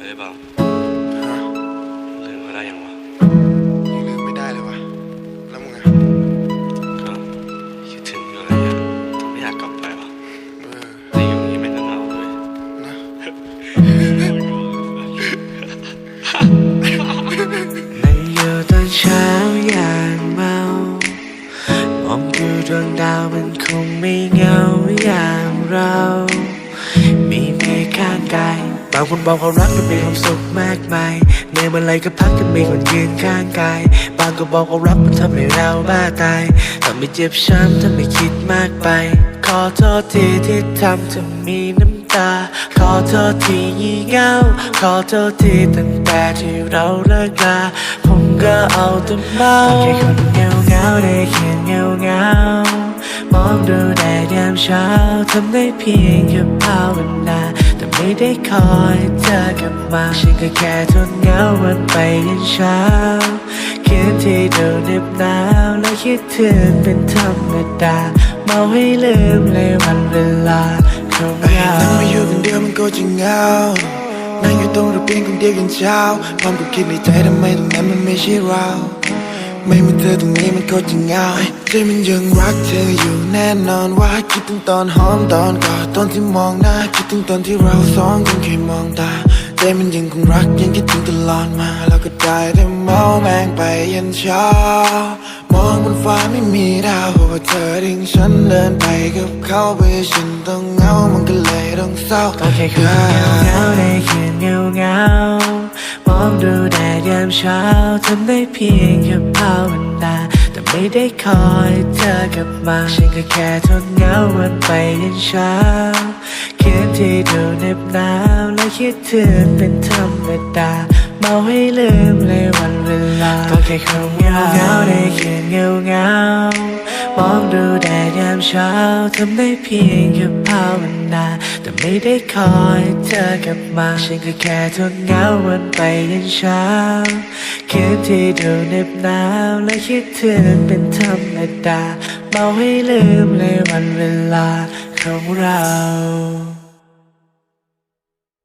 เอ้ยเปล่าฮะลืมก็ได้ยังวะยังลืมไม่ได้เลยวะแล้วมึงอะก็คิดถึงอยู่อะไรอะแต่ไม่อยากกลับไปวะเออแต่อยู่นี่ไม่งก็เหงาเลยนะนั่งอยู่ตอนเช้าอย่างเมามองดูดวงดาวมันคงไม่เหงาอย่างเรามีเมฆข้างกายบางคนบอกเขารักและมีความสุขมากมายในเมื่อไรก็พักกันมีคนยืนข้างกาย บางก็บอกเขารักมันทำให้เราบ้าตายทำให้เจ็บช้ำทำให้คิดมากไป ขอโทษทีที่ทำเธอมีน้ำตา ขอโทษที่ยี่เงาขอโทษที่ตั้งแต่ที่เราเลิกลาผมก็เอาแต่เมาแค่คนเงาเงาได้แค่เงาเงามองดูแดดยามเช้าทำได้เพียงแค่ภาวนา ไม่ได้คอยเธอกลับมา ฉันก็แค่ทนเหงาวันไปยันเช้าคิดที่เดินเหน็บหนาวและคิดถึงเป็นธรรมดาเมาให้ลืมเลยวันเวลาเขาเหงานั่งมาอยู่คนเดียวมันก็จะเหงานั่งอยู่ตรงระเบียงคนเดียวยันเช้าพร้อมกับคิดในใจทำไมตรงนั้นมันไม่ใช่เรา ไม่มีเธอตรงนี้มันก็จะเหงาใจมันยังรักเธออยู่แน่นอนว่าคิดถึงตอนหอมตอนกอดตอนที่มองหน้าคิดถึงตอนที่เราสองคนแค่มองตาใจมันยังคงรักยังคิดถึงตลอดมาแล้วก็ได้แต่เมาแมงไปยันเช้ามองบนฟ้าไม่มีดาวเพราะว่าเธอทิ้งฉันเดินไปกับเขาไปฉันต้องเหงามันก็เลยต้องเศร้าก็แค่คนเงาเงาๆได้แค่เงาเงาๆม องดูแดดยามเช้าทำได้เพียงแค่ภาวนาแต่ไม่ได้คอยเธอกลับมา ฉันก็แค่ทนเหงาวันไปยันเช้าคืนที่ดูเหน็บหนาวและคิดถึงเป็นธรรมดาเมาให้ลืมเลยวันเวลาก็แค่คนเงาเงาๆได้แค่เงาเงา เช้าทำได้เพียงแค่ภาวนา แต่ไม่ได้คอยเธอกลับมา ฉันก็แค่ทนเหงาวันไปยันเช้าคืนที่ดูเน็บหนาวและคิดถึงเป็นธรรมดาเมาให้ลืมเลยวันเวลาของเรา